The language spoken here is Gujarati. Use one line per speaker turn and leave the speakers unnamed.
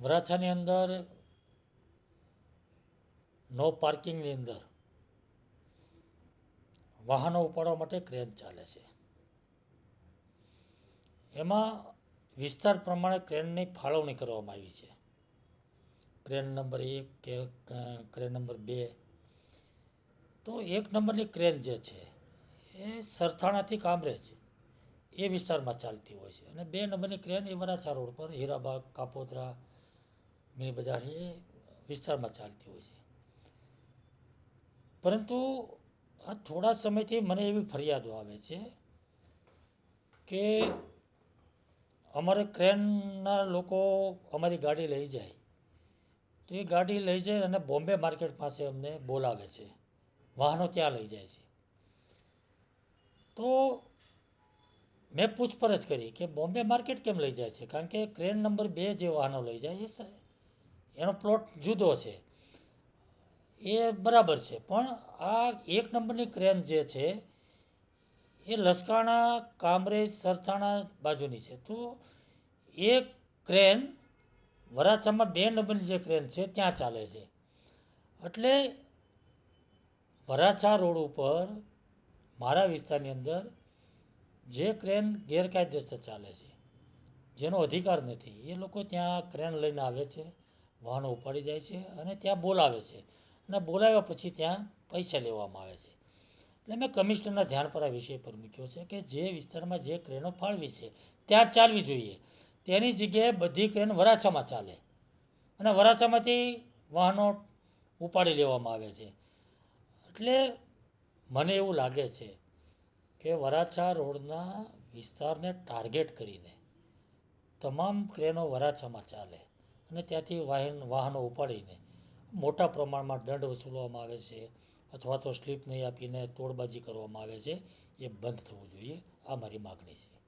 વરાછાની અંદર નો પાર્કિંગની અંદર વાહનો ઉપાડવા માટે ક્રેન ચાલે છે. એમાં વિસ્તાર પ્રમાણે ક્રેનની ફાળવણી કરવામાં આવી છે. ક્રેન નંબર એક કે ક્રેન નંબર બે. તો એક નંબરની ક્રેન જે છે, એ સરથાણાથી કામરેજ એ વિસ્તારમાં ચાલતી હોય છે અને બે નંબરની ક્રેન એ વરાછા રોડ પર, હીરાબાગ, કાપોદ્રા મિની બજાર એ વિસ્તારમાં ચાલતી હોય છે. પરંતુ આ થોડા સમયથી મને એવી ફરિયાદો આવે છે કે અમારે ક્રેનના લોકો અમારી ગાડી લઈ જાય. તો એ ગાડી લઈ જાય અને બોમ્બે માર્કેટ પાસે અમને બોલાવે છે. વાહનો ત્યાં લઈ જાય છે. તો મેં પૂછપરછ કરી કે બોમ્બે માર્કેટ કેમ લઈ જાય છે? કારણ કે ક્રેન નંબર બે જે વાહનો લઈ જાય એ એનો પ્લોટ જુદો છે. એ બરાબર છે. પણ આ એક નંબરની ક્રેન જે છે, એ લસકાણા, કામરેજ, સરથાણા બાજુની છે. તો એ ક્રેન વરાછામાં બે નંબરની જે ક્રેન છે, ત્યાં ચાલે છે. એટલે વરાછા રોડ ઉપર, મારા વિસ્તારની અંદર, જે ક્રેન ગેરકાયદેસર ચાલે છે, જેનો અધિકાર નથી, એ લોકો ત્યાં ક્રેન લઈને આવે છે. વાહનો ઉપાડી જાય છે અને ત્યાં બોલાવે છે. અને બોલાવ્યા પછી ત્યાં પૈસા લેવામાં આવે છે. એટલે મેં કમિશનરના ધ્યાન પર આ વિષય પર મૂક્યો છે કે જે વિસ્તારમાં જે ક્રેનો ફાળવી છે, ત્યાં ચાલવી જોઈએ. તેની જગ્યાએ બધી ક્રેન વરાછામાં ચાલે. અને વરાછામાંથી વાહનો ઉપાડી લેવામાં આવે છે. એટલે મને એવું લાગે છે કે વરાછા રોડના વિસ્તારને ટાર્ગેટ કરીને તમામ ક્રેનો વરાછામાં ચાલે. અને ત્યાંથી વાહન, વાહનો ઉપાડીને મોટા પ્રમાણમાં દંડ વસૂલવામાં આવે છે અથવા તો સ્લીપ નહીં આપીને તોડબાજી કરવામાં આવે છે, એ બંધ થવું જોઈએ. આ મારી માગણી છે.